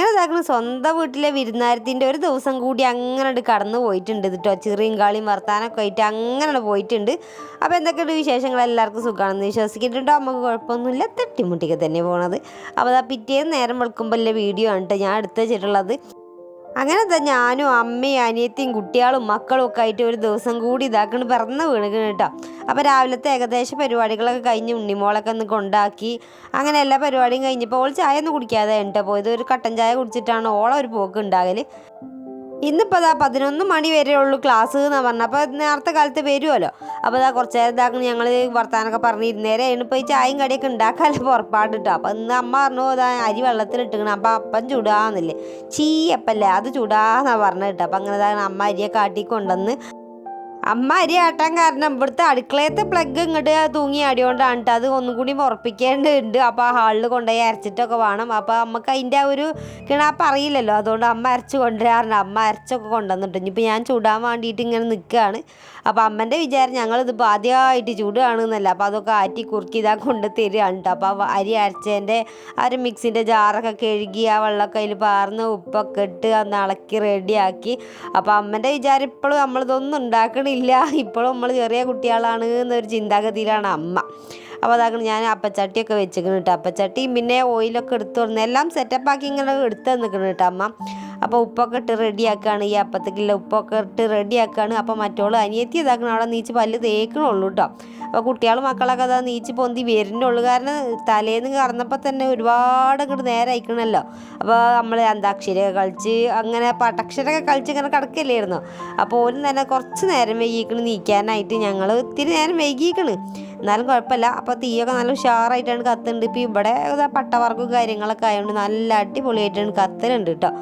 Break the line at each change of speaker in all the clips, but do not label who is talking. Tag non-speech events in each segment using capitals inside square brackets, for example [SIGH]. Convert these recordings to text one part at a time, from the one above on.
അങ്ങനെ ഇതാക്കണം സ്വന്തം വീട്ടിലെ വിരുന്നാരത്തിന്റെ ഒരു ദിവസം കൂടി അങ്ങനെ കടന്നു പോയിട്ടുണ്ട് കേട്ടോ ചെറിയും കാളിയും വർത്താനൊക്കെ ആയിട്ട് അങ്ങനെ പോയിട്ടുണ്ട്. അപ്പോൾ എന്തൊക്കെയുണ്ട് വിശേഷങ്ങൾ? എല്ലാവർക്കും സുഖമാണെന്ന് വിശ്വസിക്കുന്നുണ്ടോ. നമുക്ക് കുഴപ്പമൊന്നുമില്ല. തട്ടിമുട്ടിക്ക് തന്നെ പോണത്. അപ്പോൾ അതാ പിറ്റേന്ന് നേരം വെളുക്കുമ്പോൾ വീഡിയോ ആണ് കേട്ടോ ഞാൻ എടുത്ത് വെച്ചിട്ടുള്ളത്. അങ്ങനെ തന്നെ ഞാനും അമ്മയും അനിയത്തിയും കുട്ടികളും മക്കളും ഒക്കെ ആയിട്ട് ഒരു ദിവസം കൂടി ഇതാക്കണ് പിറന്ന് വീണുകണ് കേട്ടോ. അപ്പോൾ രാവിലത്തെ ഏകദേശം പരിപാടികളൊക്കെ കഴിഞ്ഞ് ഉണ്ണിമോളൊക്കെ ഒന്ന് കൊണ്ടാക്കി. അങ്ങനെ എല്ലാ പരിപാടിയും കഴിഞ്ഞപ്പോൾ ഓൾ ചായ ഒന്നും കുടിക്കാതെ കേട്ടോ പോയത്. ഒരു കട്ടൻ ചായ കുടിച്ചിട്ടാണ് ഓളെ ഒരു പോക്ക് ഉണ്ടാകൽ ഇന്നിപ്പോൾ അതാ പതിനൊന്ന് മണി വരെ ഉള്ളൂ ക്ലാസ് എന്ന് പറഞ്ഞത് അപ്പോൾ നേരത്തെ കാലത്ത് വരുമല്ലോ അപ്പോൾ അതാ കുറച്ച് നേരം ഞങ്ങൾ വർത്താനൊക്കെ പറഞ്ഞിരുന്നേരെ ഇനിയിപ്പോൾ ഈ ചായയും കടിയൊക്കെ ഉണ്ടാക്കാനല്ല [LAUGHS] പുറപ്പാട് കിട്ടും അപ്പോൾ ഇന്ന് അമ്മ പറഞ്ഞു അതാ അരി വെള്ളത്തിലിട്ടിക്കണം അപ്പോൾ അപ്പം ചുടാന്നില്ലേ. ചീയപ്പല്ലേ അത് ചുടാന്നാണ് പറഞ്ഞത് കേട്ടോ. അപ്പോൾ അങ്ങനെ അമ്മ അരിയെ കാട്ടി കൊണ്ടുവന്ന് അമ്മ അരി ആട്ടാൻ കാരണം ഇവിടുത്തെ അടുക്കളയത്തെ പ്ലഗ് ഇങ്ങോട്ട് തൂങ്ങി ആടിയോണ്ടാണ് കേട്ടോ അത് ഒന്നും കൂടി ഉറപ്പിക്കേണ്ടതുണ്ട്. അപ്പോൾ ആ ഹാളിൽ കൊണ്ടുപോയി അരച്ചിട്ടൊക്കെ വേണം. അപ്പോൾ നമുക്ക് അതിന്റെ ഒരു കിണാപ്പ് അറിയില്ലല്ലോ. അതുകൊണ്ട് അമ്മ അരച്ച് കൊണ്ടുവരാറുണ്ട് അമ്മ അരച്ചൊക്കെ കൊണ്ടുവന്നിട്ട് ഇനിയിപ്പോൾ ഞാൻ ചൂടാൻ വേണ്ടിയിട്ട് ഇങ്ങനെ നിൽക്കുകയാണ് അപ്പോൾ അമ്മന്റെ വിചാരം ഞങ്ങളിതിപ്പോൾ ആദ്യമായിട്ട് ചൂടുകയാണെന്നല്ല. അപ്പോൾ അതൊക്കെ ആറ്റി കുറുക്കി ഇതാ കൊണ്ട് തരികയാണ് കേട്ടോ അപ്പോൾ അരി അരച്ചതിന്റെ ആ ഒരു മിക്സിന്റെ ജാറൊക്കെ കഴുകി ആ വെള്ളമൊക്കെ അതിൽ പാർന്ന് ഉപ്പൊക്കെ ഇട്ട് അന്ന് ഇളക്കി റെഡിയാക്കി അപ്പോൾ അമ്മന്റെ വിചാരം ഇപ്പോഴും നമ്മളിതൊന്നും ഉണ്ടാക്കണില്ല. ഇപ്പോഴും നമ്മൾ ചെറിയ കുട്ടികളാണ് എന്നൊരു ചിന്താഗതിയിലാണ് അമ്മ. അപ്പോൾ അതാക്കണം ഞാൻ അപ്പച്ചട്ടിയൊക്കെ വെച്ചിരിക്കണം കേട്ടോ അപ്പച്ചട്ടിയും പിന്നെ ഓയിലൊക്കെ എടുത്തു വന്ന് എല്ലാം സെറ്റപ്പാക്കി ഇങ്ങനെ എടുത്തു നിൽക്കണം കേട്ടോ അമ്മ. അപ്പോൾ ഉപ്പൊക്കെ ഇട്ട് റെഡിയാക്കുകയാണ് ഈ അപ്പത്തേക്കുള്ള ഉപ്പൊക്കെ ഇട്ട് റെഡിയാക്കുകയാണ് അപ്പോൾ മറ്റോൾ അനിയത്തി ഇതാക്കണം അവിടെ നീച്ച് പല്ല് തേക്കണുള്ളൂ കേട്ടോ അപ്പോൾ കുട്ടികളും മക്കളൊക്കെ അതാ നീച്ച് പൊന്തി വരുന്നുള്ളൂ. കാരണം തലേന്ന് കറന്നപ്പോൾ തന്നെ ഒരുപാട് അങ്ങോട്ട് നേരെ അയക്കണമല്ലോ അപ്പോൾ നമ്മൾ അന്താക്ഷരിയൊക്കെ കളിച്ച് അങ്ങനെ പടക്ഷരമൊക്കെ കളിച്ച് ഇങ്ങനെ കിടക്കില്ലായിരുന്നു അപ്പോൾ ഓരും തന്നെ കുറച്ച് നേരം വൈകിക്കണ് നീക്കാനായിട്ട്. ഞങ്ങൾ ഒത്തിരി നേരം വൈകിക്കണ്. എന്നാലും കുഴപ്പമില്ല. അപ്പോൾ തീയൊക്കെ നല്ല ഉഷാറായിട്ടാണ് കത്തുന്നുണ്ട് ഇപ്പോൾ ഇവിടെ പട്ടവർക്കും കാര്യങ്ങളൊക്കെ ആയതുകൊണ്ട് നല്ല അടിപൊളിയായിട്ടാണ് കത്തലുണ്ട് കേട്ടോ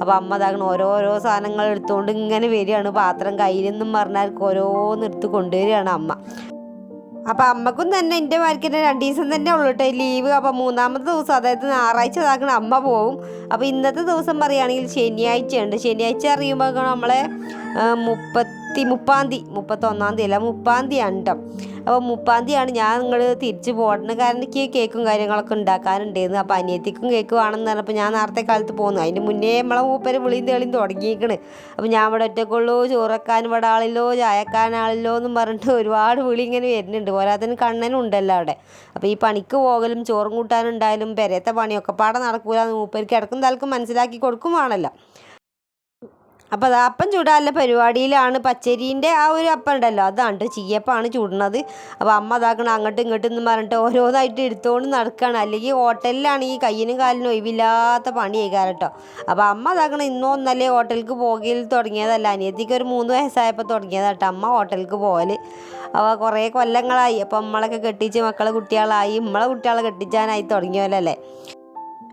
അപ്പോൾ അമ്മ അതാകണം ഓരോരോ സാധനങ്ങൾ എടുത്തുകൊണ്ട് ഇങ്ങനെ വരികയാണ്. പാത്രം കയ്യിൽ നിന്നും പറഞ്ഞാൽ ഓരോന്ന് എടുത്ത് കൊണ്ടുവരികയാണ് അമ്മ. അപ്പം അമ്മക്കും തന്നെ എന്റെ മാർക്കിന്റെ രണ്ട് ദിവസം തന്നെ ഉള്ളൂ കേട്ടോ ലീവ്. അപ്പം മൂന്നാമത്തെ ദിവസം അതായത് ഞായറാഴ്ച ഇതാക്കണ അമ്മ പോവും. അപ്പോൾ ഇന്നത്തെ ദിവസം പറയുകയാണെങ്കിൽ ശനിയാഴ്ചയുണ്ട്. ശനിയാഴ്ച അറിയുമ്പോൾ നമ്മളെ ആ, മുപ്പത്തി മുപ്പാം തീയതി മുപ്പത്തൊന്നാം തീയതി അല്ല മുപ്പാം തീയതിയാണ് കേട്ടോ അപ്പോൾ മുപ്പാം തീയതിയാണ് ഞാൻ നിങ്ങൾ തിരിച്ച് പോകണം കാരണം എനിക്ക് കേക്കും കാര്യങ്ങളൊക്കെ ഉണ്ടാക്കാനുണ്ടായിരുന്നു. അപ്പോൾ അനിയത്തിക്കും കേക്ക് വേണമെന്ന് പറഞ്ഞപ്പോൾ ഞാൻ നേരത്തെ കാലത്ത് പോകുന്നു അതിന് മുന്നേ നമ്മളെ മൂപ്പര് വിളിയും തെളിയും തുടങ്ങിയിരിക്കണ് അപ്പോൾ ഞാൻ ഇവിടെ ഒറ്റക്കുള്ളൂ ചോറക്കാൻ ഇവിടെ ആളില്ലോ ചായക്കാൻ ആളില്ലോ എന്നും പറഞ്ഞിട്ട് ഒരുപാട് വിളി ഇങ്ങനെ വരുന്നുണ്ട്. പോരാത്തതിന് കണ്ണനും ഉണ്ടല്ലോ അവിടെ. അപ്പോൾ ഈ പണിക്ക് പോകലും ചോറും കൂട്ടാനുണ്ടായാലും പെരയത്തെ പണിയൊക്കെ പാടെ നടക്കൂല എന്ന് മൂപ്പർക്ക് ഇടക്കും തലക്കും മനസ്സിലാക്കി കൊടുക്കുവാണല്ലോ അപ്പോൾ അത് അപ്പം ചൂടാനുള്ള പരിപാടിയിലാണ് പച്ചരീന്റെ ആ ഒരു അപ്പം ഉണ്ടല്ലോ. അതാണ് ചീയപ്പാണ് ചൂടുന്നത്. അപ്പോൾ അമ്മ അതാക്കണം അങ്ങോട്ടും ഇങ്ങോട്ടും എന്ന് പറഞ്ഞിട്ട് ഓരോന്നായിട്ട് എടുത്തുകൊണ്ട് നടക്കുകയാണ് അല്ലെങ്കിൽ ഈ കയ്യിനും കാലിനും ഒഴിവില്ലാത്ത പണി ചെയ്കാറ് കേട്ടോ. അപ്പോൾ അമ്മ അതാക്കണം ഇന്നോ ഒന്നല്ലേ ഹോട്ടലിലേക്ക് പോകൽ തുടങ്ങിയതല്ല. അനിയത്തിക്ക് ഒരു മൂന്ന് വയസ്സായപ്പോൾ തുടങ്ങിയതാട്ടോ അമ്മ ഹോട്ടലിലേക്ക് പോകൽ അപ്പോൾ കുറേ കൊല്ലങ്ങളായി. അപ്പോൾ നമ്മളൊക്കെ കെട്ടിച്ച് മക്കളെ കുട്ടികളായി. നമ്മളെ കുട്ടികളെ കെട്ടിച്ചാനായി തുടങ്ങിയതല്ലേ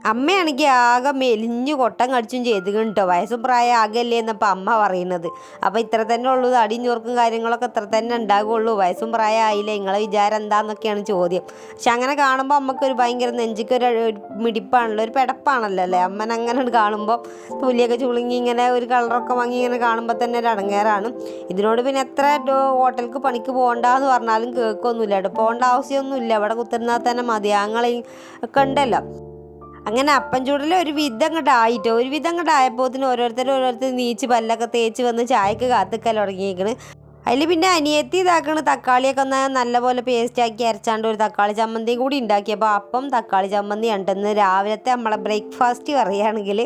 അമ്മയാണെങ്കിൽ ആകെ മെലിഞ്ഞു കൊട്ടം കടിച്ചും ചെയ്ത് കേട്ടോ. വയസ്സും പ്രായം ആകല്ലേ എന്നപ്പോൾ അമ്മ പറയുന്നത്. അപ്പോൾ ഇത്ര തന്നെ ഉള്ളൂ. അടിയും കാര്യങ്ങളൊക്കെ ഇത്ര തന്നെ ഉണ്ടാകുള്ളൂ വയസ്സും പ്രായം ആയില്ലേ. നിങ്ങളെ വിചാരം എന്താന്നൊക്കെയാണ് ചോദ്യം. പക്ഷെ അങ്ങനെ കാണുമ്പോൾ അമ്മക്കൊരു ഭയങ്കര നെഞ്ചിക്കൊരു മിടിപ്പാണല്ലോ. ഒരു പെടപ്പാണല്ലോ അല്ലേ? അമ്മൻ അങ്ങനെ കാണുമ്പോൾ തൊലിയൊക്കെ ചുളുങ്ങി ഇങ്ങനെ ഒരു കളറൊക്കെ വാങ്ങി ഇങ്ങനെ കാണുമ്പോൾ തന്നെ ഒരു അടങ്ങേറാണ്. ഇതിനോട് പിന്നെ എത്ര ഹോട്ടലിക്ക് പണിക്ക് പോകണ്ടെന്ന് പറഞ്ഞാലും കേൾക്കൊന്നുമില്ല പോകേണ്ട ആവശ്യമൊന്നുമില്ല. ഇവിടെ കുത്തിരുന്നാൽ തന്നെ മതി. ആങ്ങളെയും ഒക്കെ ഉണ്ടല്ലോ. അങ്ങനെ അപ്പം ചൂടിൽ ഒരു വിധം ആയിട്ടോ. ഒരു വിധം ആയപ്പോത്തിന് ഓരോരുത്തർ ഓരോരുത്തർ നീച്ച് പല്ലൊക്കെ തേച്ച് വന്ന് ചായക്ക് കാത്തുക്കൽ തുടങ്ങിയേക്കണ്. അതിൽ പിന്നെ അനിയത്തി ഇതാക്കണ തക്കാളിയൊക്കെ ഒന്ന് നല്ലപോലെ പേസ്റ്റാക്കി അരച്ചാണ്ട് ഒരു തക്കാളി ചമ്മന്തിയും കൂടി ഉണ്ടാക്കിയപ്പോൾ അപ്പം തക്കാളി ചമ്മന്തി ഉണ്ടെന്ന് രാവിലത്തെ നമ്മളെ ബ്രേക്ക്ഫാസ്റ്റ് പറയുകയാണെങ്കിൽ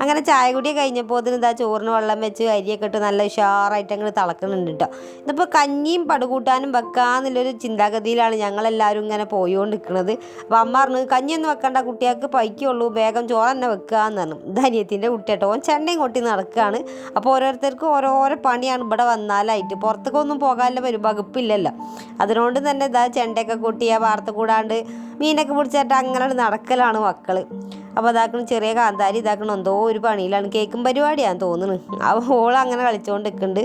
അങ്ങനെ ചായ കൂടി കഴിഞ്ഞപ്പോൾ ഇതിന് ഇതാ ചോറിന് വെള്ളം വെച്ച് അരിയൊക്കെ ഇട്ട് നല്ല ഉഷാറായിട്ട് അങ്ങോട്ട് തിളക്കുന്നുണ്ട് കേട്ടോ ഇതിപ്പോൾ കഞ്ഞിയും പടുകൂട്ടാനും വെക്കാന്നുള്ളൊരു ചിന്താഗതിയിലാണ് ഞങ്ങളെല്ലാവരും ഇങ്ങനെ പോയിക്കൊണ്ട് നിൽക്കുന്നത് അപ്പോൾ അമ്മ പറഞ്ഞു കഞ്ഞിയൊന്നും വെക്കണ്ട കുട്ടികൾക്ക് പൈക്കുള്ളൂ വേഗം ചോറ് തന്നെ വെക്കാന്ന് പറഞ്ഞു. ധനിയത്തിന്റെ കുട്ടിയാട്ടോ ഓൻ ചെണ്ടയും കൊട്ടി നടക്കുകയാണ് അപ്പോൾ ഓരോരുത്തർക്കും ഓരോരോ പണിയാണ് ഇവിടെ വന്നാലായിട്ട്. പുറത്തേക്കൊന്നും പോകാനുള്ള ഒരു വകുപ്പില്ലല്ലോ. അതിനോണ്ട് തന്നെ ഇതാ ചെണ്ടയൊക്കെ കൂട്ടിയ വാർത്ത കൂടാണ്ട് മീനൊക്കെ പിടിച്ചിട്ട് അങ്ങനെ നടക്കലാണ് മക്കൾ അപ്പോൾ അതാക്കണം ചെറിയ കാന്താരി ഇതാക്കണം എന്തോ ഒരു പണിയിലാണ് കേക്കും പരിപാടിയാണ് തോന്നുന്നു ആ ഓൾ അങ്ങനെ കളിച്ചുകൊണ്ട് നിൽക്കുന്നുണ്ട്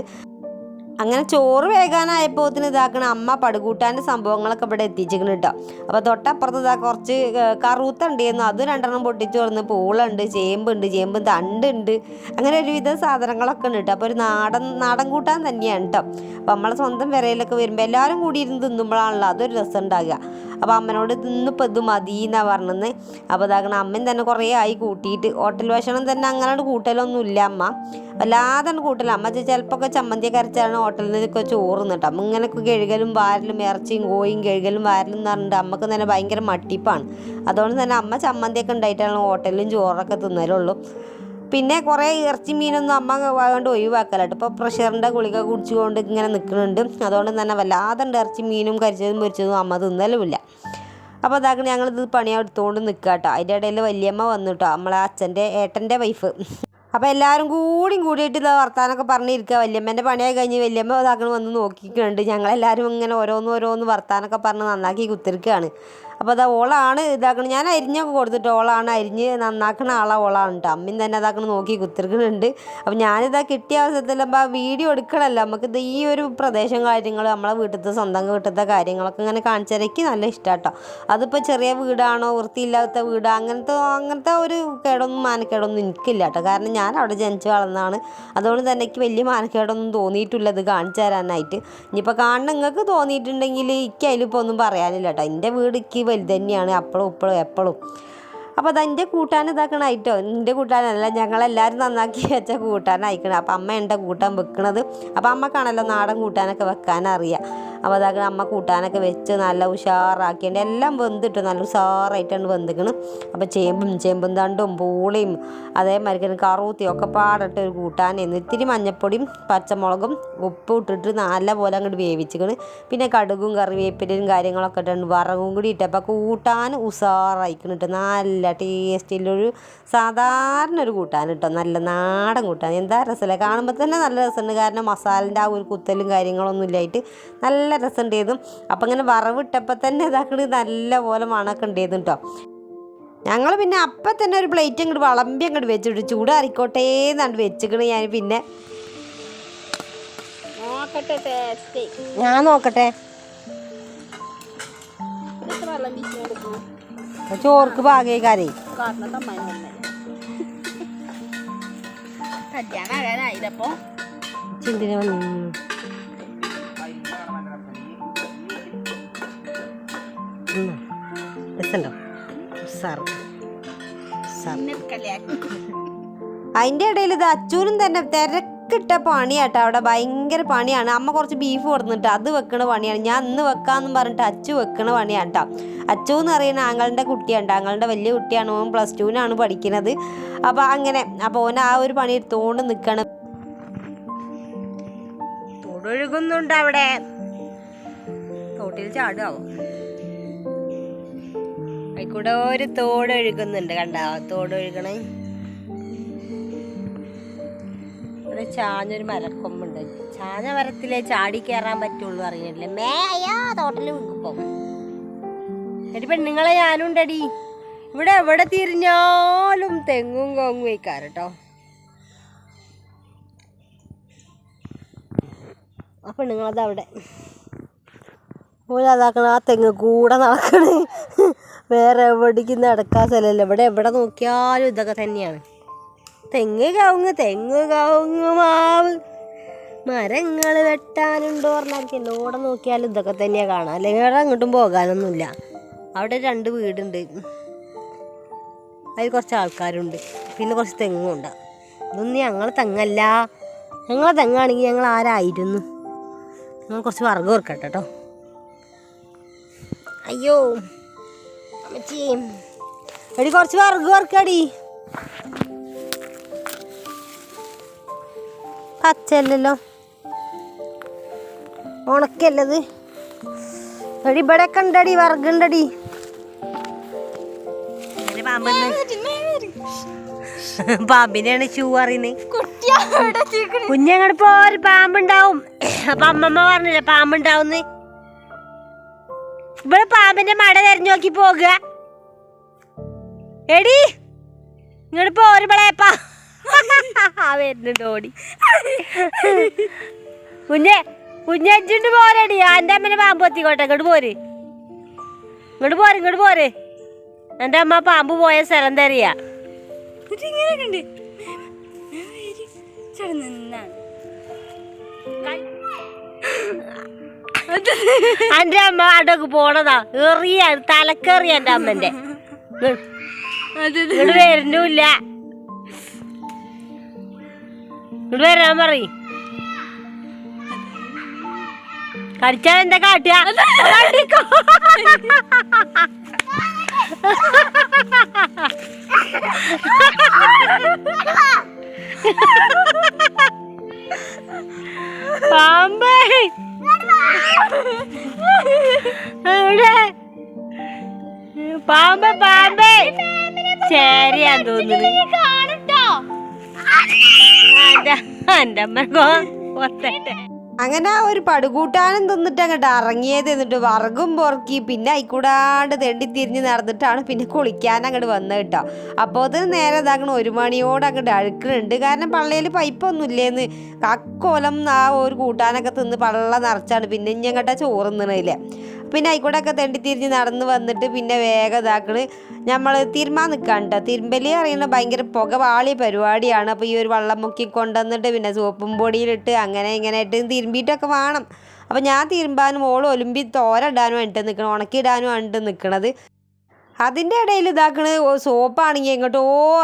അങ്ങനെ ചോറ് വേകാനായപ്പോത്തിന് ഇതാക്കണ അമ്മ പടുകൂട്ടാന്റെ സംഭവങ്ങളൊക്കെ ഇവിടെ എത്തിച്ചിരിക്കണം കേട്ടോ അപ്പോൾ തൊട്ടപ്പുറത്ത് ഇതാ കുറച്ച് ഏർ അതും രണ്ടെണ്ണം പൊട്ടിച്ച് തുറന്ന് പൂളുണ്ട് ചേമ്പുണ്ട് ചേമ്പ് തണ്ടുണ്ട്. അങ്ങനെ ഒരുവിധ സാധനങ്ങളൊക്കെ ഉണ്ട് കേട്ടോ അപ്പോൾ ഒരു നാടൻ നാടൻ കൂട്ടാൻ തന്നെയാണ് കേട്ടോ അപ്പോൾ നമ്മളെ സ്വന്തം വിരയിലൊക്കെ വരുമ്പോൾ എല്ലാവരും കൂടി ഇരുന്ന് തിന്നുമ്പോഴാണല്ലോ അതൊരു രസം ഉണ്ടാകുക അപ്പോൾ അമ്മനോട് ഇന്നിപ്പോൾ ഇത് മതി എന്നാണ് പറഞ്ഞത് അപ്പോൾ ഇതാകണം അമ്മയും തന്നെ കുറേ ആയി കൂട്ടിയിട്ട് ഹോട്ടൽ ഭക്ഷണം തന്നെ അങ്ങനെ കൂട്ടലൊന്നും ഇല്ല അമ്മ. വല്ലാതെ കൂട്ടല. അമ്മ ചിലപ്പോൾ ഒക്കെ ചമ്മന്തി കരച്ചാണ് ഹോട്ടലിൽ നിന്നൊക്കെ ചോറ് നിന്നിട്ട് അമ്മ ഇങ്ങനെ കഴുകലും വാരലും ഇറച്ചിയും കോയും കഴുകലും വാരലും എന്ന് പറഞ്ഞിട്ട് അമ്മയ്ക്ക് തന്നെ ഭയങ്കര മട്ടിപ്പാണ്. അതുകൊണ്ട് തന്നെ അമ്മ ചമ്മന്തിയൊക്കെ ഉണ്ടായിട്ടാണ് ഹോട്ടലിലും ചോറൊക്കെ തിന്നലുള്ളൂ. പിന്നെ കുറേ ഇറച്ചി മീനൊന്നും അമ്മ കൊണ്ട് ഒഴിവാക്കലാട്ടോ ഇപ്പോൾ പ്രഷറിന്റെ ഗുളിക കുടിച്ചുകൊണ്ട് ഇങ്ങനെ നിൽക്കുന്നുണ്ട് അതുകൊണ്ട് തന്നെ വല്ലാതെ ഇറച്ചി മീനും കരിച്ചതും പൊരിച്ചതും അമ്മ തിന്നലുമില്ല. അപ്പോൾ അതാക്കണം ഞങ്ങളിത് പണിയെടുത്തുകൊണ്ട് നിൽക്കുക കേട്ടോ അതിന്റെ ഇടയിൽ വലിയമ്മ വന്നിട്ടോ നമ്മളെ അച്ഛന്റെ ഏട്ടന്റെ വൈഫ് അപ്പോൾ എല്ലാവരും കൂടിയും കൂടിയിട്ട് ഇതാ വർത്താനൊക്കെ പറഞ്ഞിരിക്കുക വല്യമ്മേന്റെ പണിയായി കഴിഞ്ഞ് വല്യമ്മ ഇതാക്കണം വന്ന് നോക്കിക്കുന്നുണ്ട് ഞങ്ങളെല്ലാവരും ഇങ്ങനെ ഓരോന്ന് ഓരോന്ന് വർത്താനൊക്കെ പറഞ്ഞ് നന്നാക്കി കുത്തിരിക്കുകയാണ് അപ്പോൾ അതാ ഓളാണ് ഇതാക്കണം. ഞാൻ അരിഞ്ഞൊക്കെ കൊടുത്തിട്ട് ഓളാണ് അരിഞ്ഞ് നന്നാക്കണ ആളാ ഓളാണ് കേട്ടോ അമ്മയും തന്നെ അതാക്കണം നോക്കി കുത്തിരിക്കുന്നുണ്ട് അപ്പോൾ ഞാനിതാ കിട്ടിയ അവസരത്തിലാകുമ്പോൾ ആ വീഡിയോ എടുക്കണമല്ലോ നമുക്ക് ഇത് ഈ ഒരു പ്രദേശം കാര്യങ്ങൾ നമ്മളെ വീട്ടിലത്തെ സ്വന്തം വീട്ടിലത്തെ കാര്യങ്ങളൊക്കെ ഇങ്ങനെ കാണിച്ചരയ്ക്ക് നല്ല ഇഷ്ടമാണ് കേട്ടോ അതിപ്പോൾ ചെറിയ വീടാണോ വൃത്തിയില്ലാത്ത വീട് അങ്ങനത്തെ അങ്ങനത്തെ ഒരു കേടൊന്നും മാനക്കേടൊന്നും എനിക്കില്ല കേട്ടോ കാരണം ഞാൻ അവിടെ ജനിച്ചു വളർന്നതാണ്. അതുകൊണ്ട് തന്നെ എനിക്ക് വലിയ മാനക്കേടൊന്നും തോന്നിയിട്ടില്ല ഇത് കാണിച്ചു തരാനായിട്ട്. ഇനിയിപ്പോൾ കാണണം നിങ്ങൾക്ക് തോന്നിയിട്ടുണ്ടെങ്കിൽ എനിക്ക് അതിലിപ്പോൾ ഒന്നും പറയാനില്ല കേട്ടോ എന്റെ വീട് എനിക്ക് വലുത് തന്നെയാണ് അപ്പോഴും ഇപ്പോഴും എപ്പോഴും അപ്പോൾ എന്റെ കൂട്ടാൻ ഇതാക്കണമായിട്ടോ എന്റെ കൂട്ടാനല്ല ഞങ്ങളെല്ലാവരും നന്നാക്കി വെച്ച കൂട്ടാനായിക്കണം. അപ്പോൾ അമ്മ എന്റെ കൂട്ടാൻ വെക്കണത്. അപ്പോൾ അമ്മക്കാണല്ലോ നാടൻ കൂട്ടാനൊക്കെ വെക്കാനറിയാം. അപ്പോൾ അതൊക്കെ അമ്മ കൂട്ടാനൊക്കെ വെച്ച് നല്ല ഉഷാറാക്കിയിട്ട് എല്ലാം വെന്തിട്ട് നല്ല ഉഷാറായിട്ടാണ് വെന്തിക്കണം. അപ്പോൾ ചേമ്പും ചേമ്പും തണ്ടും പൂളിയും അതേമാതിരി കറൂത്തി ഒക്കെ പാടിട്ട് ഒരു കൂട്ടാനായിരുന്നു ഇത്തിരി മഞ്ഞപ്പൊടിയും പച്ചമുളകും ഉപ്പും ഇട്ടിട്ട് നല്ല പോലെ അങ്ങോട്ട് വേവിച്ചിക്കണ്. പിന്നെ കടുകും കറിവേപ്പിലയും കാര്യങ്ങളൊക്കെ ഇട്ടുണ്ട് വറകും കൂടി ഇട്ടപ്പോൾ കൂട്ടാൻ ഉഷാറായിക്കണിട്ട് നല്ല ടേസ്റ്റിലൊരു സാധാരണ ഒരു കൂട്ടാൻ കേട്ടോ നല്ല നാടൻ കൂട്ടാൻ. എന്താ രസമല്ലേ കാണുമ്പോൾ തന്നെ നല്ല രസമുണ്ട്. കാരണം മസാലന്റെ ആ ഒരു കുത്തലും കാര്യങ്ങളൊന്നും ഇല്ലായിട്ട് നല്ല രസമുണ്ട് രസമുണ്ടായിരുന്നു അപ്പം ഇങ്ങനെ വറവിട്ടപ്പോൾ തന്നെ ഇതാക്കണത് നല്ല പോലെ മണമൊക്കെ ഉണ്ടായിരുന്നു കേട്ടോ ഞങ്ങൾ പിന്നെ അപ്പം തന്നെ ഒരു പ്ലേറ്റ് അങ്ങോട്ട് വളമ്പി അങ്ങോട്ട് വെച്ചിട്ട് ചൂടാറിക്കോട്ടേ എന്നാണ് വെച്ചിക്കണ് ഞാൻ പിന്നെ. ഞാൻ നോക്കട്ടെ. ചോർക്ക്.
തമ്മാൻ കല്യാണം ആകാനായില്ലപ്പോ.
ചിന്തിന് വന്നു?
കല്യാണം
അതിന്റെ ഇടയിൽ ഇത് അച്ചൂരും തന്നെ തിരക്കിട്ട പണിയാട്ടോ. അവിടെ ഭയങ്കര പണിയാണ്. അമ്മ കുറച്ച് ബീഫ് കൊടുത്തിട്ട് അത് വെക്കണ പണിയാണ്. ഞാൻ ഇന്ന് വെക്കാന്ന് പറഞ്ഞിട്ട് അച്ചു വെക്കണ പണിയാട്ടോ. അച്ചു എന്ന് പറയുന്ന ആങ്ങളുടെ കുട്ടിയാണ് ആങ്ങളുടെ വലിയ കുട്ടിയാണ്. ഓൻ പ്ലസ് ടുവിനാണ് പഠിക്കുന്നത് അപ്പോൾ അങ്ങനെ അപ്പോൾ ഓൻ ആ ഒരു പണി തോണ്ട് നിൽക്കണം തൊടൊഴുകുന്നുണ്ട് അവിടെ. തോട്ടിൽ ചാടുകയാവോ അതിക്കൂടെ ഒരു തോട് ഒഴുകുന്നുണ്ട് കണ്ടോ? തോട് ഒഴുകണേ. ഇവിടെ ചാഞ്ഞൊരു മരക്കൊമ്പുണ്ട്. ചാഞ്ഞ മരത്തിലെ ചാടി കയറാൻ പറ്റുള്ളൂ അറിയില്ല മേയാ അയ്യാ തോട്ടിൽ വീക്കും എടി പെണ്ണുങ്ങളെ ഞാനുണ്ടടി ഇവിടെ എവിടെ തിരിഞ്ഞാലും തെങ്ങും കോങ്ങും വയ്ക്കാറട്ടോ ആ പെണ്ണുങ്ങളത് അവിടെ അതാക്കണ ആ തെങ്ങ് കൂടെ നടക്കണേ. വേറെ എവിടേക്ക് നടക്കാൻ സ്ഥലമില്ല. ഇവിടെ എവിടെ നോക്കിയാലും ഇതൊക്കെ തന്നെയാണ്. തെങ്ങ് കവുങ്ങ് തെങ്ങ് കവുങ്ങ് മാവ്. മരങ്ങൾ വെട്ടാനുണ്ടോ പറഞ്ഞാൽ എവിടെ നോക്കിയാലും ഇതൊക്കെ തന്നെയാണ് കാണാം. അല്ലെങ്കിൽ അവിടെ അങ്ങോട്ടും പോകാനൊന്നുമില്ല. അവിടെ രണ്ട് വീടുണ്ട്. അതിൽ കുറച്ച് ആൾക്കാരുണ്ട്. പിന്നെ കുറച്ച് തെങ്ങും ഉണ്ട്. ഇതൊന്നും ഞങ്ങൾ തെങ്ങല്ല. ഞങ്ങളെ തെങ്ങാണെങ്കിൽ ഞങ്ങൾ ആരായിരുന്നു? ഞങ്ങൾ കുറച്ച് വർഗം ഓർക്കട്ടെ കേട്ടോ അയ്യോ അമ്മച്ചി. എടി കുറച്ച് വറക് വറുക്കടി. പച്ചല്ലല്ലോ ഉണക്കല്ലത് എടി ഇവിടെ ഒക്കെ ഉണ്ടടി വറകുണ്ടടി പാമ്പിനെയാണ് ഷൂ അറിയുന്നത് കുഞ്ഞങ്ങോട്ട് പോര് പാമ്പുണ്ടാവും. അപ്പൊ അമ്മമ്മ പറഞ്ഞില്ല പാമ്പുണ്ടാവുന്ന്. ഇവിടെ പാമ്പിന്റെ മട തെരഞ്ഞു നോക്കി പോകുക എടി ഇങ്ങോട്ട് പോര് ഇവളെപ്പാ വരുന്നുണ്ട് ഓടി. കുഞ്ഞെ കുഞ്ഞഞ്ചുണ്ട് പോരടി. എന്റെ അമ്മനെ പാമ്പ് എത്തിക്കോട്ടെ ഇങ്ങോട്ട് പോര്. ഇങ്ങോട്ട് പോര് ഇങ്ങോട്ട് പോര്. എന്റെ അമ്മ പാമ്പ് പോയ സ്ഥലം
ചേട്ടൻ നിന്നാണ്.
എന്റെ അമ്മ അടക്ക് പോണതാ. എറിയ തലക്കേറിയ എന്റെ അമ്മന്റെ. ഇങ്ങോട്ട് വരുന്നില്ല ഇവിടെ വരാൻ പറയും. കടിച്ചാൽ എന്താ കാട്ടുക? കടിക്കോ. [LAUGHS] [LAUGHS] പാമ്പേ. എവിടെ? പാമ്പ് പാമ്പേ. ശരിയാന്ന് തോന്നുന്നു. എന്റെ അമ്മ. കൊത്തട്ടെ
അങ്ങനെ ആ ഒരു പടുകൂട്ടാനും തിന്നിട്ട് അങ്ങോട്ട് ഇറങ്ങിയത് എന്നിട്ട് വറകും പൊറുക്കി പിന്നെ ആയിക്കൂടാണ്ട് തെണ്ടി തിരിഞ്ഞ് നടന്നിട്ടാണ് പിന്നെ കുളിക്കാൻ അങ്ങോട്ട് വന്നത് കേട്ടോ. അപ്പോൾ അത് നേരെ ഇതാക്കണം ഒരു മണിയോട് അങ്ങോട്ട് അഴുക്കുന്നുണ്ട്. കാരണം പള്ളിയിൽ പൈപ്പൊന്നും ഇല്ലേന്ന്. കക്കോലം ആ ഒരു കൂട്ടാനൊക്കെ തിന്ന് പള്ള നിറച്ചാണ്. പിന്നെ ഇനി അങ്ങോട്ടാ ചോറ് തിന്നണില്ലേ. പിന്നെ ആയിക്കൂടെ ഒക്കെ തെണ്ടി തിരിഞ്ഞ് നടന്ന് വന്നിട്ട് പിന്നെ വേഗം ഇതാക്കണ്. നമ്മൾ തിരുമാൻ നിൽക്കാൻ കേട്ടോ തിരുമ്പലി അറിയുന്ന ഭയങ്കര പുക വാളിയ പരിപാടിയാണ്. അപ്പോൾ ഈ ഒരു വള്ളം മുക്കി കൊണ്ടുവന്നിട്ട് പിന്നെ സോപ്പും പൊടിയിലിട്ട് അങ്ങനെ ഇങ്ങനെ ആയിട്ട് തിരുമ്പിയിട്ടൊക്കെ വേണം. അപ്പോൾ ഞാൻ തിരുമ്പാനും ഓൾ ഒലുമ്പി തോരടാനും ആയിട്ട് നിൽക്കണം ഉണക്കിയിടാനും വേണ്ടിട്ട് നിൽക്കണത് അതിന്റെ ഇടയിൽ ഇതാക്കണ സോപ്പാണെങ്കിൽ എങ്ങോട്ടോ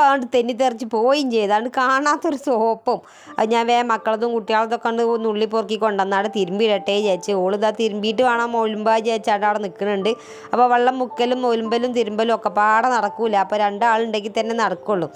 ആണ്ട് തെന്നി തെറിച്ച് പോവുകയും ചെയ്ത്. അതുകൊണ്ട് കാണാത്തൊരു സോപ്പും. അത് ഞാൻ വേ മക്കളതും കുട്ടികളതൊക്കെ കണ്ട് നുള്ളി പൊറുക്കി കൊണ്ടുവന്നാടെ തിരുമ്പിയിടട്ടെ ചേച്ചി ഓളിതാ തിരുമ്പിയിട്ട് വേണം ഒലുമ്പാ ചേച്ചാട്ട് അവിടെ നിൽക്കുന്നുണ്ട്. അപ്പോൾ വെള്ളം മുക്കലും ഒലുമ്പലും തിരുമ്പലും ഒക്കെ പാടെ നടക്കൂല. അപ്പോൾ രണ്ടാളുണ്ടെങ്കിൽ തന്നെ നടക്കുള്ളൂ.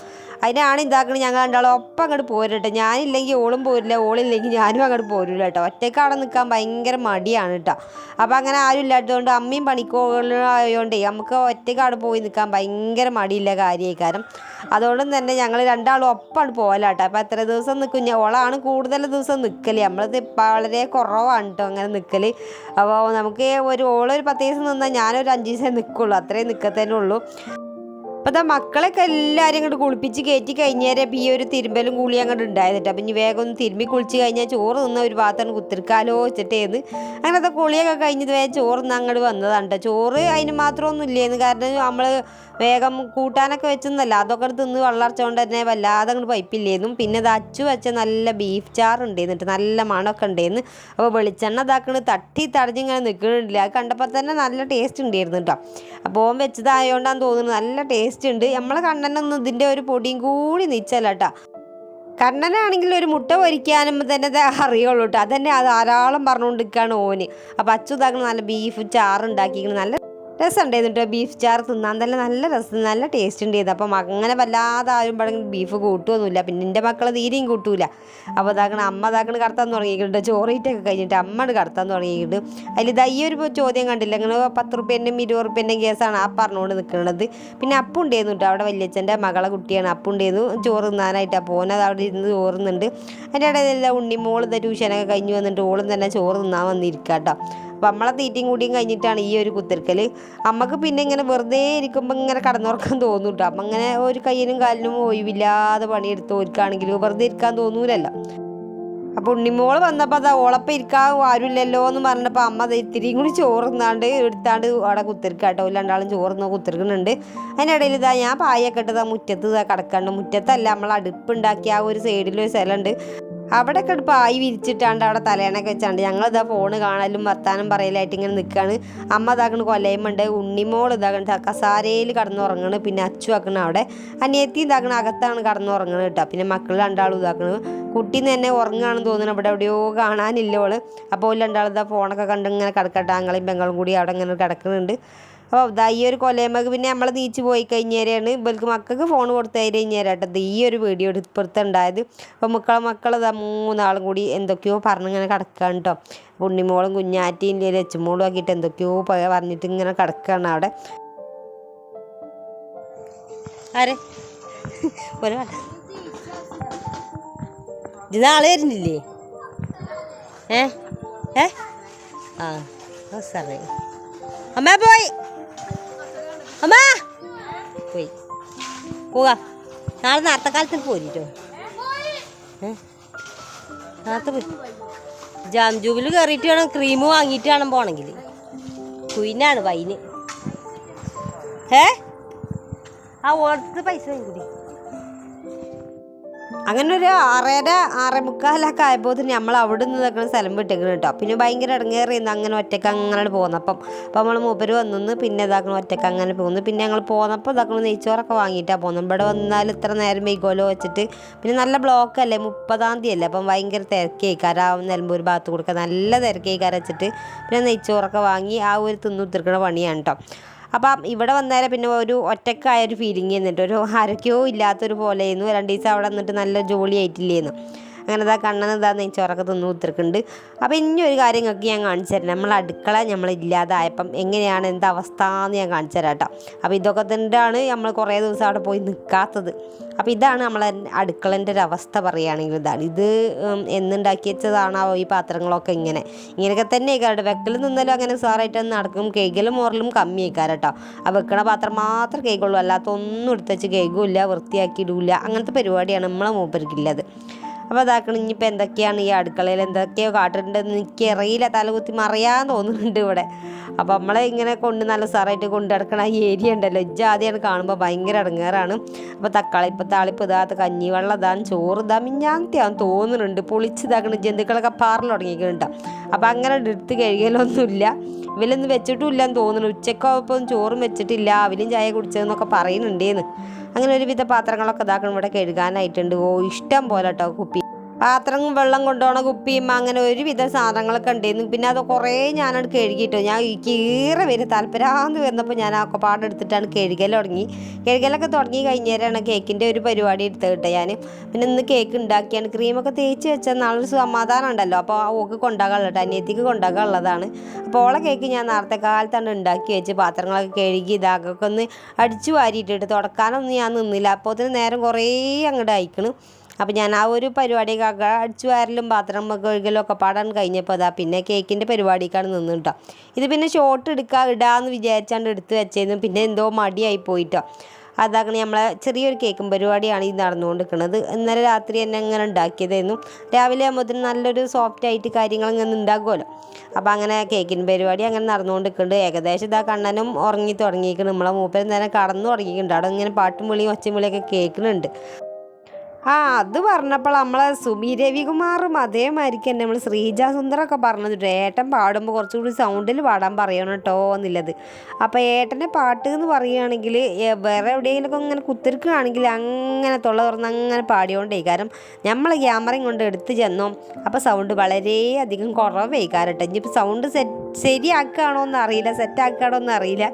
അതിനാണ് ഇതാക്കണത് ഞങ്ങൾ രണ്ടാളും ഒപ്പം അങ്ങോട്ട് പോരട്ടെ ഞാനില്ലെങ്കിൽ ഓളും പോരില്ല ഓളില്ലെങ്കിൽ ഞാനും അങ്ങോട്ട് പോരില്ല കേട്ടോ. ഒറ്റയ്ക്ക് അവിടെ നിൽക്കാൻ ഭയങ്കര മടിയാണ് കേട്ടോ. അപ്പോൾ അങ്ങനെ ആരും ഇല്ലാത്തതുകൊണ്ട് അമ്മയും പണിക്കോളായതുകൊണ്ടേ നമുക്ക് ഒറ്റയ്ക്ക് അവിടെ പോയി നിൽക്കാൻ ഭയങ്കര മടിയില്ല കാര്യമായി കാരണം അതുകൊണ്ട് തന്നെ ഞങ്ങൾ രണ്ടാളും ഒപ്പാണ് പോകലാട്ടോ അപ്പോൾ എത്ര ദിവസം നിൽക്കും ഓളാണ് കൂടുതൽ ദിവസം നിൽക്കൽ നമ്മളത് വളരെ കുറവാണ് കേട്ടോ അങ്ങനെ നിൽക്കൽ അപ്പോൾ നമുക്ക് ഒരു ഓളൊരു പത്ത് ദിവസം നിന്നാൽ ഞാനൊരു അഞ്ച് ദിവസം നിൽക്കുള്ളൂ. അത്രയും നിൽക്കത്തന്നെ അപ്പോൾ ദാ മക്കളൊക്കെ എല്ലാവരും അങ്ങോട്ട് കുളിപ്പിച്ച് കയറ്റി കഴിഞ്ഞേരെ ഈ ഒരു തിരുമ്പലും കുളി അങ്ങോട്ട് ഉണ്ടായിരുന്നിട്ട് അപ്പം ഇനി വേഗം ഒന്ന് തിരുമ്പി കുളിച്ച് കഴിഞ്ഞാൽ ചോറ് തിന്ന ഒരു ഭാഗത്താണ് കുത്തിരിക്കാലോ വെച്ചിട്ടേന്ന്. അങ്ങനത്തെ കുളിയൊക്കെ കഴിഞ്ഞത് വേഗം ചോറ് നിന്ന് അങ്ങോട്ട് വന്നതാണ്. ചോറ് അതിന് മാത്രമൊന്നും ഇല്ലേന്ന് കാരണം നമ്മൾ വേഗം കൂട്ടാനൊക്കെ വെച്ചെന്നല്ല. അതൊക്കെ തിന്ന് വെള്ളർച്ചുകൊണ്ട് തന്നെ വല്ലാതെ അങ്ങോട്ട് പൈപ്പില്ലേന്നും. പിന്നെ അത് അച്ചു വെച്ച നല്ല ബീഫ് ഉണ്ടായിരുന്നിട്ട് നല്ല മണമൊക്കെ ഉണ്ടായിരുന്നു അപ്പോൾ വെളിച്ചെണ്ണ ഇതാക്കണ് തട്ടി തടഞ്ഞിങ്ങനെ നിൽക്കണില്ല അത് കണ്ടപ്പോൾ തന്നെ നല്ല ടേസ്റ്റ് ഉണ്ടായിരുന്നു കേട്ടോ. അപ്പോൾ ഓൻ വെച്ചതായതുകൊണ്ടാണ് തോന്നുന്നു നല്ല ടേസ്റ്റ് ഉണ്ട്. നമ്മളെ കണ്ണനൊന്നും ഇതിന്റെ ഒരു പൊടിയും കൂടി നിച്ചല്ല കേട്ടോ. കണ്ണനാണെങ്കിൽ ഒരു മുട്ട പൊരിക്കാനും തന്നെ അറിയുള്ളൂ കേട്ടോ. അതന്നെ അത് ധാരാളം പറഞ്ഞുകൊണ്ടിരിക്കുകയാണ് ഓന്. അപ്പം അച്ചു ഇതാക്കണം നല്ല ബീഫ് ചാറുണ്ടാക്കിയിരിക്കുന്നത് നല്ല രസം ഉണ്ടായിരുന്നു കേട്ടോ ബീഫ് ചാർ തിന്നാൻ തന്നെ നല്ല രസം നല്ല ടേസ്റ്റ് ഉണ്ടായത് അപ്പം അങ്ങനെ വല്ലാതെ ആരും ബീഫ് കൂട്ടുമൊന്നുമില്ല പിന്നെ എന്റെ മക്കൾ തീരെയും കൂട്ടൂല. അപ്പോൾ ഇതാക്കണം അമ്മ ഇതാക്കണ കറുത്താൻ തുടങ്ങിയിട്ടുണ്ട്. ചോറീറ്റൊക്കെ കഴിഞ്ഞിട്ട് അമ്മയാണ് കറുത്താൻ തുടങ്ങിയിട്ട് അതിൽ ഇതാ ഒരു ചോദ്യം കണ്ടില്ല. അങ്ങനെ പത്ത് റുപ്യന്റെയും ഇരുപത് റുപ്യന്റെയും കേസാണ് ആ പറഞ്ഞുകൊണ്ട് നിൽക്കുന്നത്. പിന്നെ അപ്പുണ്ടായിരുന്നു കേട്ടോ. അവിടെ വല്യച്ഛന്റെ മകളെ കുട്ടിയാണ്. അപ്പുണ്ടായിരുന്നു ചോറ് തിന്നാനായിട്ടാണ് പോകുന്നത് അവിടെ ഇരുന്ന് ചോറുന്നുണ്ട് അതിന്റെ ഇടയിൽ ഉണ്ണിമോൾ ഇത് ട്യൂഷനൊക്കെ കഴിഞ്ഞ് വന്നിട്ട് ഓളും തന്നെ ചോറ് തിന്നാൻ വന്നിരിക്കുക കേട്ടോ. അപ്പം നമ്മളെ തീറ്റയും കൂടിയും കഴിഞ്ഞിട്ടാണ് ഈ ഒരു കുത്തിരിക്കൽ അമ്മയ്ക്ക് പിന്നെ ഇങ്ങനെ വെറുതെ ഇരിക്കുമ്പോൾ ഇങ്ങനെ കടന്നുറക്കാൻ തോന്നും കേട്ടോ അപ്പം അങ്ങനെ ഒരു കയ്യിനും കാലിനും ഒഴിവില്ലാതെ പണിയെടുത്ത് ഒരുക്കാണെങ്കിലും വെറുതെ ഇരിക്കാൻ തോന്നൂലല്ലോ. അപ്പോൾ ഉണ്ണിമോൾ വന്നപ്പോൾ അതാ ഓളപ്പം ഇരിക്കാൻ ആരുമില്ലല്ലോ എന്ന് പറഞ്ഞപ്പോൾ അമ്മ അത് ഇത്തിരിയും കൂടി ചോറുന്നാണ്ട് എടുത്താണ്ട് അവിടെ കുത്തിരിക്കാട്ടോ രണ്ടാളും ചോറുന്ന കുത്തിരിക്കുന്നുണ്ട്. അതിനിടയിൽ ഇതാ ഞാൻ പായൊക്കെ ഇട്ടതാ മുറ്റത്ത് ഇതാ കിടക്കാണ്ട്. മുറ്റത്തല്ല നമ്മൾ അടുപ്പുണ്ടാക്കിയ ആ ഒരു സൈഡിലൊരു സ്ഥലമുണ്ട്. അവിടെ കിടപ്പ് ആയി വിരിച്ചിട്ടാണ്ട് അവിടെ തലേണൊക്കെ വെച്ചാണ്ട് ഞങ്ങളിതാ ഫോണ് കാണലും വർത്താനം പറയലായിട്ട് ഇങ്ങനെ നിൽക്കുകയാണ് അമ്മ ഇതാക്കണ് കൊലയുമുണ്ട് ഉണ്ണിമോൾ ഇതാക്കണ കസാരയിൽ കടന്നുറങ്ങണ് പിന്നെ അച്ചു ആക്കണ അവിടെ. അനിയത്തി ഇതാക്കണ അകത്താണ് കടന്നുറങ്ങണത് കേട്ടോ. പിന്നെ മക്കൾ രണ്ടാളും ഇതാക്കണ് കുട്ടി തന്നെ ഉറങ്ങുകയാണെന്ന് തോന്നുന്നു. അവിടെ എവിടെയോ കാണാനില്ല ഓൾ. അപ്പോൾ രണ്ടാളിതാ രണ്ടാളും ഫോണൊക്കെ കണ്ട് ഇങ്ങനെ കിടക്കട്ടെ. ആങ്ങളെയും പെങ്ങളും കൂടി അവിടെ ഇങ്ങനെ കിടക്കുന്നുണ്ട് അപ്പോൾ ഇതാ ഈ ഒരു കൊലയമ്മക്ക് പിന്നെ നമ്മൾ നീച്ച് പോയി കഴിഞ്ഞേരെയാണ് ഇവർക്ക് മക്കൾക്ക് ഫോൺ കൊടുത്തു കഴിഞ്ഞേരാട്ടോ. ഇത് ഈ ഒരു വീഡിയോ ഇപ്പുറത്ത് ഉണ്ടായത് അപ്പോൾ മക്കളെ മക്കൾ ഇതാ മൂന്നാളും കൂടി എന്തൊക്കെയോ പറഞ്ഞിങ്ങനെ കിടക്കുകയാണ് കേട്ടോ ഉണ്ണിമോളും കുഞ്ഞാറ്റിയും ലച്ചുമോളും ആക്കിയിട്ട് എന്തൊക്കെയോ പറഞ്ഞിട്ട് ഇങ്ങനെ കിടക്കുകയാണ് അവിടെ.
ആരെ? ഒരു ഇത് നാളെ വരുന്നില്ലേ? ഏ? ഏ? ആ സാറേ അമ്മ പോയി. അമ്മ! പോയി. പോക. നാളെ നേരത്തെ കാലത്ത് പോരിട്ടോ നേരത്തെ പോയി ജാം ജൂബിൽ കയറിയിട്ട് വേണം ക്രീം വാങ്ങിയിട്ട് വേണം പോണെങ്കിൽ കുയിനാണ് വൈന്. ഏ? ആ ഓർത്ത് പൈസ വാങ്ങിക്കൂടി.
അങ്ങനെ ഒരു ആറര ആറേ മുക്കാലൊക്കെ ആയപ്പോൾ നമ്മൾ അവിടെ നിന്ന് നിൽക്കുന്ന സ്ഥലം വിട്ടേക്കണം കേട്ടോ പിന്നെ ഭയങ്കര ഇടങ്ങേറിയുന്നു അങ്ങനെ ഒറ്റയ്ക്ക് അങ്ങനെ പോന്നപ്പം അപ്പം നമ്മൾ മൂപ്പര് വന്നു പിന്നെ ഇതാക്കണം ഒറ്റയ്ക്ക് അങ്ങനെ പോകുന്നു പിന്നെ ഞങ്ങൾ പോന്നപ്പോൾ ഇതാക്കണം നെയ്ച്ചോറൊക്കെ വാങ്ങിയിട്ടാണ് പോകുന്നത് ഇവിടെ വന്നാൽ ഇത്ര നേരം വൈകോലോ വെച്ചിട്ട് പിന്നെ നല്ല ബ്ലോക്ക് അല്ലേ? മുപ്പതാം തീയതി അല്ലേ? അപ്പം ഭയങ്കര തിരക്കേക്കാരം. ആ നിലമ്പൂർ ഭാഗത്ത് കൊടുക്കുക നല്ല തിരക്കേക്കാരം വെച്ചിട്ട് പിന്നെ നെയ്ച്ചോറൊക്കെ വാങ്ങി ആ ഒരു തിന്നുത്തിരിക്കണ പണിയാണ് കേട്ടോ അപ്പം ഇവിടെ വന്നേരം പിന്നെ ഒരു ഒറ്റക്കായ ഒരു ഫീലിംഗ് എന്നിട്ട് ഒരു ആരൊക്കെയോ ഇല്ലാത്തൊരു പോലെയായിരുന്നു. രണ്ട് ദിവസം അവിടെ നിന്നിട്ട് നല്ല ജോലി ആയിട്ടില്ലേന്ന് അങ്ങനെ ഇതാ കണ്ണെന്ന് ഇതാ നെയ്ച്ചോറൊക്കെ തിന്നു ഉത്തിരിക്കുന്നുണ്ട് അപ്പോൾ ഇനി ഒരു കാര്യം നിങ്ങൾക്ക് ഞാൻ കാണിച്ചു തരാം. നമ്മൾ അടുക്കള നമ്മൾ ഇല്ലാതായപ്പം എങ്ങനെയാണ് എന്താ അവസ്ഥ എന്ന് ഞാൻ കാണിച്ചു തരാം കേട്ടോ. അപ്പോൾ ഇതൊക്കെ തന്നെയാണ് നമ്മൾ കുറേ ദിവസം അവിടെ പോയി നിൽക്കാത്തത്. അപ്പോൾ ഇതാണ് നമ്മളെ അടുക്കളന്റെ ഒരു അവസ്ഥ പറയുകയാണെങ്കിൽ ഇതാണ്. ഇത് എന്നുണ്ടാക്കി വെച്ചതാണാവോ ഈ പാത്രങ്ങളൊക്കെ ഇങ്ങനെ? ഇങ്ങനെയൊക്കെ തന്നെ കേട്ടോ വെക്കൽ നിന്നാലും അങ്ങനെ സാറായിട്ട് നടക്കും. കേക്കലും മോറലും കമ്മി ആയിക്കാരം കേട്ടോ. ആ വെക്കണ പാത്രം മാത്രം കേക്കുള്ളൂ അല്ലാത്ത ഒന്നും എടുത്ത് വെച്ച് കേൾക്കില്ല വൃത്തിയാക്കിയിടില്ല അങ്ങനത്തെ പരിപാടിയാണ് നമ്മളെ മൂപ്പർക്കുള്ളത് അപ്പോൾ അതാക്കണം ഇനിയിപ്പോൾ എന്തൊക്കെയാണ് ഈ അടുക്കളയിൽ എന്തൊക്കെയോ കാട്ടിട്ടുണ്ടെന്ന് എനിക്ക് അറിയില്ല. തലകുത്തി മറിയാൻ തോന്നുന്നുണ്ട് ഇവിടെ. അപ്പോൾ നമ്മളെ ഇങ്ങനെ കൊണ്ട് നല്ല സാറായിട്ട് കൊണ്ടു നടക്കണ ഈ ഏരിയ ഉണ്ടല്ലോ. ഇജ്ജ് ആദ്യമാണ് കാണുമ്പോൾ ഭയങ്കര ഇടങ്ങേറാണ്. അപ്പോൾ തക്കാളി ഇപ്പോൾ താളിപ്പ് ഇതാത്ത കഞ്ഞിവെള്ളം ഇതാണ് ചോറ് ഇതാ മിഞ്ഞാന്തിയാന്ന് തോന്നുന്നുണ്ട്. പൊളിച്ചിതാക്കണ ജന്തുക്കളൊക്കെ പാറിൽ തുടങ്ങിയിട്ടുണ്ട് അപ്പോൾ അങ്ങനെ എടുത്ത് കഴുകലൊന്നുമില്ല ഇവലൊന്നും വെച്ചിട്ടുമില്ല എന്ന് തോന്നുന്നു ഉച്ചക്കൊപ്പം ചോറും വെച്ചിട്ടില്ല. അവലും ചായ കുടിച്ചതെന്നൊക്കെ പറയുന്നുണ്ടേന്ന്. അങ്ങനെ ഒരുവിധ പാത്രങ്ങളൊക്കെ ഇതാക്കണം. ഇവിടെ കഴുകാനായിട്ടുണ്ട്. ഓ ഇഷ്ടം പോലെ കേട്ടോ കുപ്പി. പാത്രം വെള്ളം കൊണ്ടുപോകണ കുപ്പിയും അങ്ങനെ ഒരുവിധ സാധനങ്ങളൊക്കെ ഉണ്ടായിരുന്നു പിന്നെ അത് കുറേ ഞാനത് കഴുകിയിട്ട്. ഞാൻ കീറെ വരും. താല്പര്യമാന്ന് വന്നപ്പോൾ ഞാൻ ആ പാടെടുത്തിട്ടാണ് കഴുകൽ തുടങ്ങി. കഴുകലൊക്കെ തുടങ്ങി കഴിഞ്ഞേരാണ് കേക്കിന്റെ ഒരു പരിപാടി എടുത്ത് കിട്ടുക ഞാൻ പിന്നെ ഇന്ന് കേക്ക് ഉണ്ടാക്കിയാണ്. ക്രീമൊക്കെ തേച്ച് വെച്ചാൽ നല്ലൊരു സമാധാനം ഉണ്ടല്ലോ. അപ്പോൾ ആ ഓക്ക് കൊണ്ടാകാനുള്ളത് അനിയത്തിക്ക് കൊണ്ടാകാനുള്ളതാണ് അപ്പോൾ ഓളെ കേക്ക് ഞാൻ നേരത്തെ കാലത്താണ് ഉണ്ടാക്കി വെച്ച് പാത്രങ്ങളൊക്കെ കഴുകി ഇതാകൊക്കെ ഒന്ന് അടിച്ചു വാരിയിട്ടിട്ട് തുടക്കാനൊന്നും ഞാൻ നിന്നില്ല. അപ്പോൾ നേരം കുറേ അങ്ങോട്ട് അയക്കണം. അപ്പോൾ ഞാൻ ആ ഒരു പരിപാടിയൊക്കെ അടിച്ചു വയറിലും പാത്രം കഴുകലും ഒക്കെ പാടാൻ കഴിഞ്ഞപ്പോൾ അതാ പിന്നെ കേക്കിന്റെ പരിപാടിക്കാണ് നിന്ന് കേട്ടോ ഇത് പിന്നെ ഷോട്ട് എടുക്കുക ഇടാന്ന് വിചാരിച്ചാണ്ട് എടുത്ത് വെച്ചേന്നും. പിന്നെ എന്തോ മടിയായി പോയിട്ടോ. അതാകണ നമ്മളെ ചെറിയൊരു കേക്കും പരിപാടിയാണ് ഈ നടന്നുകൊണ്ടിരിക്കുന്നത് ഇന്നലെ രാത്രി തന്നെ അങ്ങനെ ഉണ്ടാക്കിയതായിരുന്നു രാവിലെ ആകുമ്പോൾ നല്ലൊരു സോഫ്റ്റ് ആയിട്ട് കാര്യങ്ങൾ ഇങ്ങനെ ഉണ്ടാക്കുമല്ലോ അപ്പോൾ അങ്ങനെ കേക്കിന്റെ പരിപാടി അങ്ങനെ നടന്നുകൊണ്ടിരിക്കുന്നുണ്ട് ഏകദേശം ഇതാ കണ്ണനും ഉറങ്ങി തുടങ്ങിയിരിക്കുന്നു നമ്മളെ മൂപ്പരും തന്നെ കടന്നു തുടങ്ങിയിട്ടുണ്ട്. അവിടെ ഇങ്ങനെ പാട്ടും വിളിയും ഒച്ചയും വിളിയൊക്കെ കേൾക്കുന്നുണ്ട്. ആ അത് പറഞ്ഞപ്പോൾ നമ്മളെ സുമി രവികുമാറും അതേമാതിരിക്ക് തന്നെ നമ്മൾ ശ്രീജ സുന്ദരൊക്കെ പറഞ്ഞത് ഏട്ടൻ പാടുമ്പോൾ കുറച്ചുകൂടി സൗണ്ടിൽ പാടാൻ പറയണം കേട്ടോ എന്നുള്ളത്. അപ്പോൾ ഏട്ടന്റെ പാട്ട് എന്ന് പറയുകയാണെങ്കിൽ വേറെ എവിടെയെങ്കിലുമൊക്കെ ഇങ്ങനെ കുത്തിരിക്കുകയാണെങ്കിൽ അങ്ങനെ തൊള്ള തുറന്ന് അങ്ങനെ പാടിയോണ്ടേ. കാരണം നമ്മൾ ക്യാമറയും കൊണ്ട് എടുത്ത് ചെന്നോ അപ്പോൾ സൗണ്ട് വളരെയധികം കുറവേ. കാരട്ടെ ഇനിയിപ്പോൾ സൗണ്ട് സെറ്റ് ശരിയാക്കുകയാണോ എന്ന് അറിയില്ല സെറ്റാക്കുകയാണോ എന്ന് അറിയില്ല.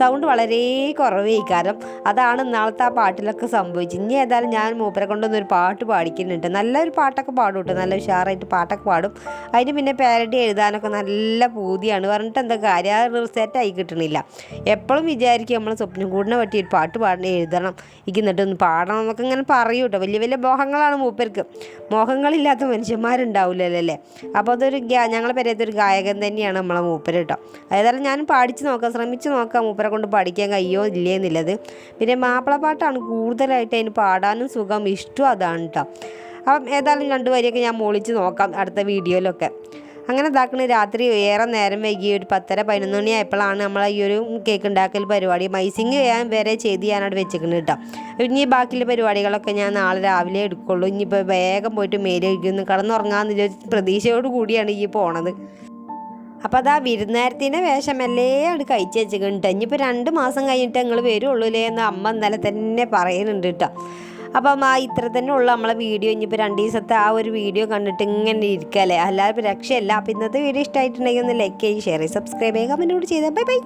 സൗണ്ട് വളരെ കുറവേ. കാരണം അതാണ് ഇന്നാളത്തെ ആ പാട്ടിലൊക്കെ സംഭവിച്ചത്. ഇനി ഏതായാലും ഞാൻ മൂപ്പരെ കൊണ്ടൊന്നും ഒരു പാട്ട് പാടിക്കുന്നുണ്ട് നല്ലൊരു പാട്ടൊക്കെ പാടും കേട്ടോ. നല്ല ഉഷാറായിട്ട് പാട്ടൊക്കെ പാടും. അതിന് പിന്നെ പാരഡി എഴുതാനൊക്കെ നല്ല പൂതിയാണ്. പറഞ്ഞിട്ട് എന്താ കാര്യം? ആ സെറ്റായി കിട്ടണില്ല. എപ്പോഴും വിചാരിക്കും നമ്മൾ സ്വപ്നം കൂടിനെ പറ്റി ഒരു പാട്ട് പാടണം എഴുതണം. എനിക്ക് എന്നിട്ട് ഒന്ന് പാടണം എന്നൊക്കെ ഇങ്ങനെ പറയും കേട്ടോ. വലിയ വലിയ മോഹങ്ങളാണ് മൂപ്പർക്ക്. മോഹങ്ങളില്ലാത്ത മനുഷ്യന്മാരുണ്ടാവില്ലല്ലോ അല്ലേ? അപ്പോൾ അതൊരു ഞങ്ങളെ പെരയത്തെ ഒരു ഗായകൻ തന്നെയാണ് നമ്മളെ മൂപ്പർ കേട്ടോ. ഏതായാലും ഞാൻ പാടിച്ച് നോക്കാം. ശ്രമിച്ച് നോക്കാം മൂപ്പരെ കൊണ്ട് പഠിക്കാൻ കഴിയോ ഇല്ലേ എന്നുള്ളത് പിന്നെ മാപ്പിളപ്പാട്ടാണ് കൂടുതലായിട്ട് അതിന് പാടാനും സുഖം. ഇഷ്ടം അതാണ് കേട്ടോ അപ്പം ഏതായാലും രണ്ട് വരിയൊക്കെ ഞാൻ മോളിച്ച് നോക്കാം അടുത്ത വീഡിയോയിലൊക്കെ. അങ്ങനെ ഇതാക്കണ രാത്രി ഏറെ നേരം വൈകി ഒരു പത്തര പതിനൊന്ന് മണി ആയപ്പോഴാണ് നമ്മൾ ഈ ഒരു കേക്ക് ഉണ്ടാക്കൽ പരിപാടി മൈസിങ് ചെയ്യാൻ വരെ ചെയ്ത് ഞാനവിടെ വെച്ചിരിക്കുന്നത് കേട്ടോ ഇനി ബാക്കിയുള്ള പരിപാടികളൊക്കെ ഞാൻ നാളെ രാവിലെ എടുക്കുള്ളൂ. ഇനിയിപ്പോൾ വേഗം പോയിട്ട് മേലെ കഴിക്കുന്നു വിചാരിച്ച പ്രതീക്ഷയോട് കൂടിയാണ് ഈ പോണത്. അപ്പോൾ അതാ വിരുന്നേരത്തിന്റെ വേഷമല്ലേ അവിടെ കഴിച്ച് വെച്ചിട്ടുണ്ട് ഇനിയിപ്പോൾ രണ്ട് മാസം കഴിഞ്ഞിട്ട് ഞങ്ങൾ വരുള്ളൂ അല്ലേ എന്ന് അമ്മ ഇന്നലെ തന്നെ പറയുന്നുണ്ട് കേട്ടോ അപ്പം ആ ഇത്ര തന്നെ ഉള്ളു നമ്മളെ വീഡിയോ. ഇനിയിപ്പോൾ രണ്ട് ദിവസത്തെ ആ ഒരു വീഡിയോ കണ്ടിട്ട് ഇങ്ങനെ ഇരിക്കുക അല്ലേ അല്ലാതെ രക്ഷയല്ല. അപ്പോൾ ഇന്നത്തെ വീഡിയോ ഇഷ്ടമായിട്ടുണ്ടെങ്കിൽ ഒന്ന് ലൈക്ക് ചെയ്ത് ഷെയർ ചെയ്ത് സബ്സ്ക്രൈബ് ചെയ്യുക കമന്റ് കൂടി ചെയ്താൽ ബൈ ബൈ